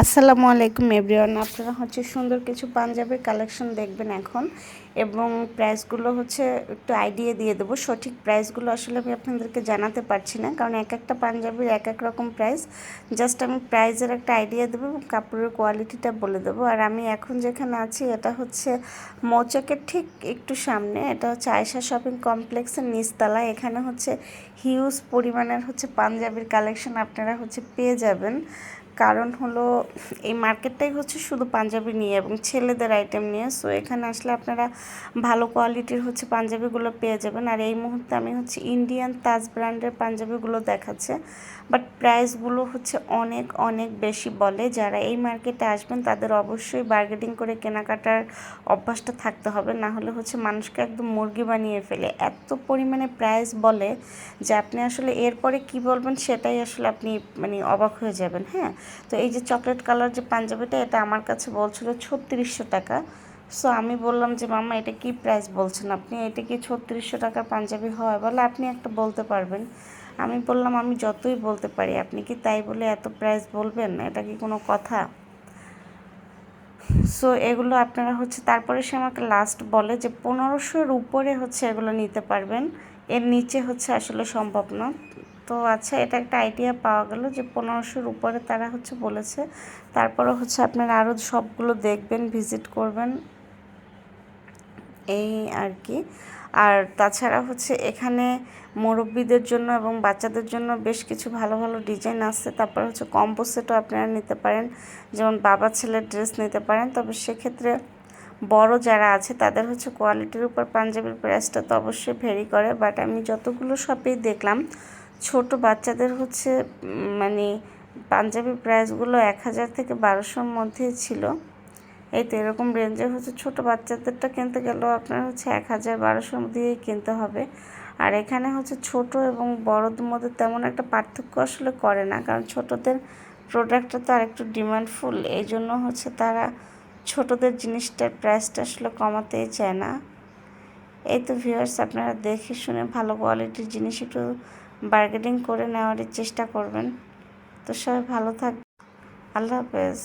আসসালামু আলাইকুম এভরিওয়ান আপনারা হচ্ছে সুন্দর কিছু পাঞ্জাবির কালেকশন দেখবেন এখন। এবং প্রাইসগুলো হচ্ছে একটু আইডিয়া দিয়ে দেবো। সঠিক প্রাইসগুলো আসলে আমি আপনাদেরকে জানাতে পারছি না। কারণ এক একটা পাঞ্জাবির এক এক রকম প্রাইস জাস্ট আমি প্রাইসের একটা আইডিয়া দেবো এবং কাপড়ের কোয়ালিটিটা বলে দেবো। আর আমি এখন যেখানে আছি, এটা হচ্ছে মৌচাকের ঠিক একটু সামনে। এটা হচ্ছে আয়সা শপিং কমপ্লেক্সের নিচতলা এখানে হচ্ছে হিউজ পরিমাণের হচ্ছে পাঞ্জাবির কালেকশন আপনারা হচ্ছে পেয়ে যাবেন। কারণ হলো এই মার্কেটটাই হচ্ছে শুধু পাঞ্জাবি নিয়ে এবং ছেলেদের আইটেম নিয়ে। সো এখানে আসলে আপনারা ভালো কোয়ালিটির হচ্ছে পাঞ্জাবিগুলো পেয়ে যাবেন। আর এই মুহূর্তে আমি হচ্ছে ইন্ডিয়ান তাজ ব্র্যান্ডের পাঞ্জাবিগুলো দেখাচ্ছে। বাট প্রাইসগুলো হচ্ছে অনেক অনেক বেশি বলে। যারা এই মার্কেটে আসবেন, তাদের অবশ্যই বার্গেটিং করে কেনাকাটার অভ্যাসটা থাকতে হবে। না হলে হচ্ছে মানুষকে একদম মুরগি বানিয়ে ফেলে। এত পরিমাণে প্রাইস বলে যে আপনি আসলে এরপরে কি বলবেন, সেটাই আসলে আপনি মানে অবাক হয়ে যাবেন। হ্যাঁ? তো এই যে চকলেট কালার যে পাঞ্জাবিটা, এটা আমার কাছে বলছিল ছত্রিশশো টাকা। সো আমি বললাম যে মামা এটা কি প্রাইস বলছেন আপনি? এটা কি ছত্রিশশো টাকার পাঞ্জাবি হয়? বলে, আপনি একটা বলতে পারবেন। আমি বললাম, আমি যতই বলতে পারি, আপনি কি তাই বলে এত প্রাইস বলবেন? এটা কি কোনো কথা? সো এগুলো আপনারা হচ্ছে, তারপরে সে আমাকে লাস্ট বলে যে, পনেরোশোর উপরে হচ্ছে এগুলো নিতে পারবেন। এর নিচে হচ্ছে আসলে সম্ভব না। তো আচ্ছা এটা একটা আইডিয়া পাওয়া গেল যে পনেরোশোর উপরে তারা হচ্ছে বলেছে। তারপরে হচ্ছে আপনারা আরও সবগুলো দেখবেন ভিজিট করবেন। এই আর কি। আর তাছাড়া হচ্ছে এখানে মুরব্বীদের জন্য এবং বাচ্চাদের জন্য বেশ কিছু ভালো ভালো ডিজাইন আছে। তারপর হচ্ছে কম্বো সেটও আপনারা নিতে পারেন। যেমন বাবা ছেলের ড্রেস নিতে পারেন। তবে সেক্ষেত্রে বড় যারা আছে, তাদের হচ্ছে কোয়ালিটির উপর পাঞ্জাবির প্রাইসটা তো অবশ্যই ভেরি করে। বাট আমি যতগুলো শপেই দেখলাম ছোট বাচ্চাদের হচ্ছে মানে পাঞ্জাবি প্রাইসগুলো এক হাজার থেকে বারোশোর মধ্যেই ছিল। এই তো এরকম রেঞ্জের হচ্ছে ছোট বাচ্চাদেরটা কিনতে গেলেও আপনার হচ্ছে এক হাজার বারোশোর দিয়েই কিনতে হবে। আর এখানে হচ্ছে ছোট এবং বড়দের মধ্যে তেমন একটা পার্থক্য আসলে করে না, কারণ ছোটদের প্রোডাক্টটা তো আর একটু ডিমান্ডফুল এই জন্য হচ্ছে তারা ছোটদের জিনিসটার প্রাইসটা আসলে কমাতেই চায় না। এই তো ভিউয়ার্স আপনারা দেখে শুনে ভালো কোয়ালিটির জিনিস একটু বার্গেনিং করে নেওয়ার চেষ্টা করবেন। তো সবাই ভালো থাকবেন আল্লাহ হাফেজ।